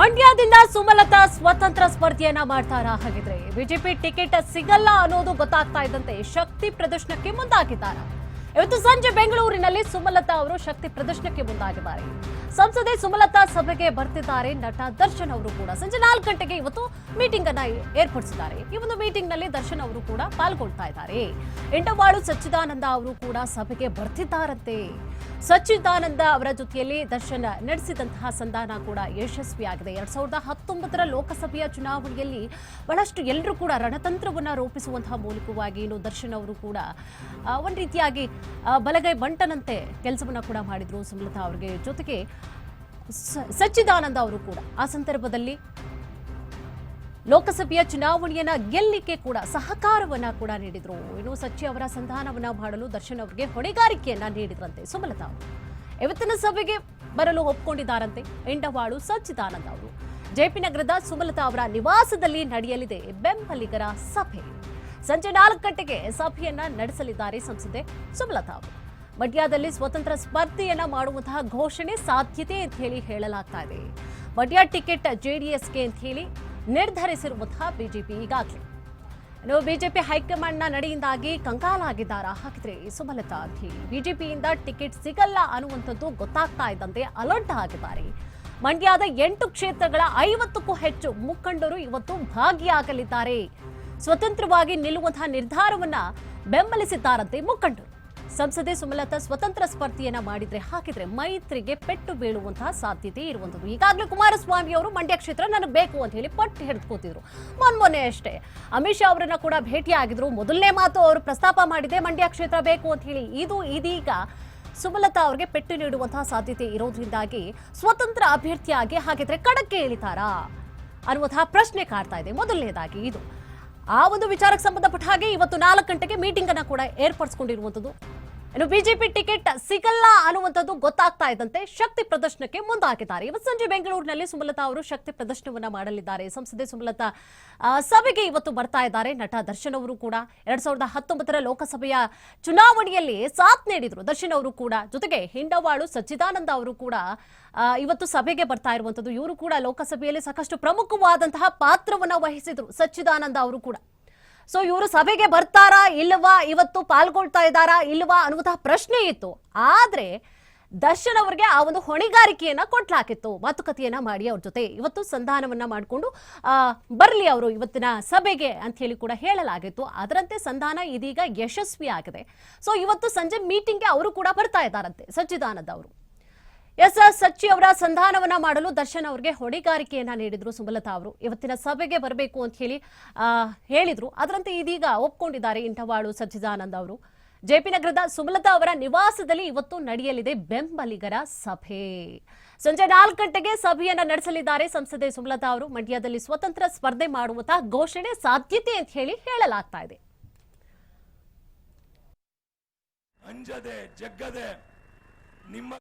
ಮಂಡ್ಯದಿಂದ ಸುಮಲತಾ ಸ್ವತಂತ್ರ ಸ್ಪರ್ಧೆಯನ್ನ ಮಾಡ್ತಾರಾ. ಹಾಗಿದ್ರೆ ಬಿಜೆಪಿ ಟಿಕೆಟ್ ಸಿಗಲ್ಲ ಅನ್ನೋದು ಗೊತ್ತಾಗ್ತಾ ಇದ್ದಂತೆ ಶಕ್ತಿ ಪ್ರದರ್ಶನಕ್ಕೆ ಮುಂದಾಗಿದ್ದಾರ. ಇವತ್ತು ಸಂಜೆ ಬೆಂಗಳೂರಿನಲ್ಲಿ ಸುಮಲತಾ ಅವರು ಶಕ್ತಿ ಪ್ರದರ್ಶನಕ್ಕೆ ಮುಂದಾಗಿದ್ದಾರೆ. ಸಂಸದೆ ಸುಮಲತಾ ಸಭೆಗೆ ಬರ್ತಿದ್ದಾರೆ. ನಟ ದರ್ಶನ್ ಅವರು ಕೂಡ. ಸಂಜೆ ನಾಲ್ಕು ಗಂಟೆಗೆ ಇವತ್ತು ಮೀಟಿಂಗ್ ಅನ್ನ ಏರ್ಪಡಿಸಿದ್ದಾರೆ. ಈ ಒಂದು ಮೀಟಿಂಗ್ನಲ್ಲಿ ದರ್ಶನ್ ಅವರು ಕೂಡ ಪಾಲ್ಗೊಳ್ತಾ ಇದ್ದಾರೆ. ಇಂಡವಾಳು ಸಚ್ಚಿದಾನಂದ ಅವರು ಕೂಡ ಸಭೆಗೆ ಬರ್ತಿದ್ದಾರಂತೆ. ಸಚ್ಚಿದಾನಂದ ಅವರ ಜೊತೆಯಲ್ಲಿ ದರ್ಶನ್ ನಡೆಸಿದಂತಹ ಸಂಧಾನ ಕೂಡ ಯಶಸ್ವಿಯಾಗಿದೆ. ಎರಡ್ ಸಾವಿರದ ಹತ್ತೊಂಬತ್ತರ ಲೋಕಸಭೆಯ ಚುನಾವಣೆಯಲ್ಲಿ ಬಹಳಷ್ಟು ಎಲ್ಲರೂ ಕೂಡ ರಣತಂತ್ರವನ್ನು ರೂಪಿಸುವಂತಹ ಮೂಲಕವಾಗಿ ಇನ್ನು ದರ್ಶನ್ ಅವರು ಕೂಡ ಒಂದು ರೀತಿಯಾಗಿ ಬಲಗೈ ಬಂಟನಂತೆ ಕೆಲಸವನ್ನ ಕೂಡ ಮಾಡಿದ್ರು ಸುಮಲತಾ ಅವರಿಗೆ. ಜೊತೆಗೆ ಸಚ್ಚಿದಾನಂದ ಅವರು ಕೂಡ. ಆ ಸಂದರ್ಭದಲ್ಲಿ ಲೋಕಸಭೆಯ ಚುನಾವಣೆಯನ್ನ ಗೆಲ್ಲಿಕ್ಕೆ ಕೂಡ ಸಹಕಾರವನ್ನ ಕೂಡ ನೀಡಿದ್ರು. ಇನ್ನು ಸಚ್ಚಿ ಅವರ ಸಂಧಾನವನ್ನ ಮಾಡಲು ದರ್ಶನ್ ಅವರಿಗೆ ಹೊಣೆಗಾರಿಕೆಯನ್ನ ನೀಡಿದ್ರಂತೆ ಸುಮಲತಾ ಅವರು. ಇವತ್ತಿನ ಸಭೆಗೆ ಬರಲು ಒಪ್ಕೊಂಡಿದ್ದಾರಂತೆ ಎಂಡವಾಳು ಸಚ್ಚಿದಾನಂದ ಅವರು. ಜೆಪಿ ನಗರದ ಸುಮಲತಾ ಅವರ ನಿವಾಸದಲ್ಲಿ ನಡೆಯಲಿದೆ ಬೆಂಬಲಿಗರ ಸಭೆ. ಸಂಜೆ ನಾಲ್ಕು ಗಂಟೆಗೆ ಸಭೆಯನ್ನ ನಡೆಸಲಿದ್ದಾರೆ ಸಂಸದೆ ಸುಮಲತಾ ಅವರು. ಮಂಡ್ಯದಲ್ಲಿ ಸ್ವತಂತ್ರ ಸ್ಪರ್ಧೆಯನ್ನ ಮಾಡುವಂತಹ ಘೋಷಣೆ ಸಾಧ್ಯತೆ ಅಂತ ಹೇಳಿ ಹೇಳಲಾಗ್ತಾ ಇದೆ. ಮಂಡ್ಯ ಟಿಕೆಟ್ ಜೆಡಿಎಸ್ಗೆ ಅಂತ ಹೇಳಿ ನಿರ್ಧರಿಸಿರುವಂತಹ ಬಿಜೆಪಿ ಈಗಾಗಲೇ. ಇನ್ನು ಬಿಜೆಪಿ ಹೈಕಮಾಂಡ್ನ ನಡೆಯಿಂದಾಗಿ ಕಂಗಾಲಾಗಿದ್ದಾರಾ ಹಾಕಿದ್ರೆ ಸುಮಲತಾ ಹೇಳಿ. ಬಿಜೆಪಿಯಿಂದ ಟಿಕೆಟ್ ಸಿಗಲ್ಲ ಅನ್ನುವಂಥದ್ದು ಗೊತ್ತಾಗ್ತಾ ಇದ್ದಂತೆ ಅಲರ್ಟ್ ಆಗಿದ್ದಾರೆ. ಮಂಡ್ಯದ ಎಂಟು ಕ್ಷೇತ್ರಗಳ ಐವತ್ತಕ್ಕೂ ಹೆಚ್ಚು ಮುಖಂಡರು ಇವತ್ತು ಭಾಗಿಯಾಗಲಿದ್ದಾರೆ. ಸ್ವತಂತ್ರವಾಗಿ ನಿಲ್ಲುವಂತಹ ನಿರ್ಧಾರವನ್ನ ಬೆಂಬಲಿಸಿದ್ದಾರಂತೆ ಮುಖಂಡರು. ಸಂಸದೆ ಸುಮಲತಾ ಸ್ವತಂತ್ರ ಸ್ಪರ್ಧೆಯನ್ನ ಮಾಡಿದ್ರೆ ಹಾಕಿದ್ರೆ ಮೈತ್ರಿಗೆ ಪೆಟ್ಟು ಬೀಳುವಂತಹ ಸಾಧ್ಯತೆ ಇರುವಂತದ್ದು ಈಗಾಗಲೇ ಕುಮಾರಸ್ವಾಮಿ ಅವರು ಮಂಡ್ಯ ಕ್ಷೇತ್ರ ನನಗೆ ಬೇಕು ಅಂತ ಹೇಳಿ ಪಟ್ಟು ಹಿಡಿದು ಕೂತಿದ್ರು. ಮೊನ್ನೆ ಅಷ್ಟೇ. ಅಮಿತ್ ಶಾ ಅವರನ್ನ ಕೂಡ ಭೇಟಿ ಆಗಿದ್ರು ಮೊದಲನೇ ಮಾತು ಅವರು ಪ್ರಸ್ತಾಪ ಮಾಡಿದೆ ಮಂಡ್ಯ ಕ್ಷೇತ್ರ ಬೇಕು ಅಂತ ಹೇಳಿ. ಇದು ಇದೀಗ ಸುಮಲತಾ ಅವರಿಗೆ ಪೆಟ್ಟು ನೀಡುವಂತಹ ಸಾಧ್ಯತೆ ಇರೋದ್ರಿಂದಾಗಿ ಸ್ವತಂತ್ರ ಅಭ್ಯರ್ಥಿಯಾಗಿ ಹಾಗಿದ್ರೆ ಕಡಕ್ಕೆ ಇಳಿತಾರಾ ಅನ್ನುವಂತಹ ಪ್ರಶ್ನೆ ಕಾಡ್ತಾ ಇದೆ. ಮೊದಲನೇದಾಗಿ ಇದು. ಆ ಒಂದು ವಿಚಾರಕ್ಕೆ ಸಂಬಂಧಪಟ್ಟ ಹಾಗೆ ಇವತ್ತು ನಾಲ್ಕು ಗಂಟೆಗೆ ಮೀಟಿಂಗ್ ಅನ್ನ ಕೂಡ ಏರ್ಪಡಿಸಿಕೊಂಡಿರುವಂತದ್ದು ಇನ್ನು ಬಿಜೆಪಿ ಟಿಕೆಟ್ ಸಿಗಲ್ಲ ಅನ್ನುವಂಥದ್ದು ಗೊತ್ತಾಗ್ತಾ ಇದ್ದಂತೆ ಶಕ್ತಿ ಪ್ರದರ್ಶನಕ್ಕೆ ಮುಂದಾಗಿದ್ದಾರೆ. ಇವತ್ತು ಸಂಜೆ ಬೆಂಗಳೂರಿನಲ್ಲಿ ಸುಮಲತಾ ಅವರು ಶಕ್ತಿ ಪ್ರದರ್ಶನವನ್ನ ಮಾಡಲಿದ್ದಾರೆ. ಸಂಸದೆ ಸುಮಲತಾ ಸಭೆಗೆ ಇವತ್ತು ಬರ್ತಾ ಇದ್ದಾರೆ. ನಟ ದರ್ಶನ್ ಅವರು ಕೂಡ ಎರಡ್ ಸಾವಿರದ ಹತ್ತೊಂಬತ್ತರ ಲೋಕಸಭೆಯ ಚುನಾವಣೆಯಲ್ಲಿ ಸಾಥ್ ನೀಡಿದ್ರು ದರ್ಶನ್ ಅವರು ಕೂಡ. ಜೊತೆಗೆ ಹಿಂಡವಾಳು ಸಚ್ಚಿದಾನಂದ ಅವರು ಕೂಡ ಇವತ್ತು ಸಭೆಗೆ ಬರ್ತಾ ಇರುವಂತದ್ದು ಇವರು ಕೂಡ ಲೋಕಸಭೆಯಲ್ಲಿ ಸಾಕಷ್ಟು ಪ್ರಮುಖವಾದಂತಹ ಪಾತ್ರವನ್ನ ವಹಿಸಿದ್ರು ಸಚ್ಚಿದಾನಂದ ಅವರು ಕೂಡ. ಸೊ ಇವರು ಸಭೆಗೆ ಬರ್ತಾರಾ ಇಲ್ಲವಾ ಇವತ್ತು ಪಾಲ್ಗೊಳ್ತಾ ಇದ್ದಾರಾ ಇಲ್ವಾ ಅನ್ನುವಂತಹ ಪ್ರಶ್ನೆ ಇತ್ತು. ಆದ್ರೆ ದರ್ಶನ್ ಅವರಿಗೆ ಆ ಒಂದು ಹೊಣೆಗಾರಿಕೆಯನ್ನ ಕೊಟ್ಲಾಕಿತ್ತು. ಮಾತುಕತೆಯನ್ನ ಮಾಡಿ ಅವ್ರ ಜೊತೆ. ಇವತ್ತು ಸಂಧಾನವನ್ನ ಮಾಡಿಕೊಂಡು ಬರಲಿ ಅವರು ಇವತ್ತಿನ ಸಭೆಗೆ ಅಂತ ಹೇಳಿ ಕೂಡ ಹೇಳಲಾಗಿತ್ತು. ಅದರಂತೆ ಸಂಧಾನ ಇದೀಗ ಯಶಸ್ವಿ ಆಗಿದೆ ಸೊ ಇವತ್ತು ಸಂಜೆ ಮೀಟಿಂಗ್ಗೆ ಅವರು ಕೂಡ ಬರ್ತಾ ಇದ್ದಾರಂತೆ ಸಚ್ಚಿದಾನಂದ ಅವರು. ಎಸ್ ಎಸ್ ಸಚ್ಚಿ ಅವರ ಸಂಧಾನವನ್ನ ಮಾಡಲು ದರ್ಶನ್ ಅವರಿಗೆ ಹೊಣೆಗಾರಿಕೆಯನ್ನ ನೀಡಿದ್ರು ಸುಮಲತಾ ಅವರು. ಇವತ್ತಿನ ಸಭೆಗೆ ಬರಬೇಕು ಅಂತ ಹೇಳಿ ಹೇಳಿದ್ರು. ಅದರಂತೆ ಇದೀಗ ಒಪ್ಕೊಂಡಿದ್ದಾರೆ ಇಂಟವಾಳು ಸಚ್ಚಿದಾನಂದ ಅವರು. ಜೆಪಿ ನಗರದ ಸುಮಲತಾ ಅವರ ನಿವಾಸದಲ್ಲಿ ಇವತ್ತು ನಡೆಯಲಿದೆ ಬೆಂಬಲಿಗರ ಸಭೆ. ಸಂಜೆ ನಾಲ್ಕು ಗಂಟೆಗೆ ಸಭೆಯನ್ನ ನಡೆಸಲಿದ್ದಾರೆ ಸಂಸದೆ ಸುಮಲತಾ ಅವರು. ಮಂಡ್ಯದಲ್ಲಿ ಸ್ವತಂತ್ರ ಸ್ಪರ್ಧೆ ಮಾಡುವಂತಹ ಘೋಷಣೆ ಸಾಧ್ಯತೆ ಅಂತ ಹೇಳಿ ಹೇಳಲಾಗ್ತಾ ಇದೆ. ನಿಮ್ಮ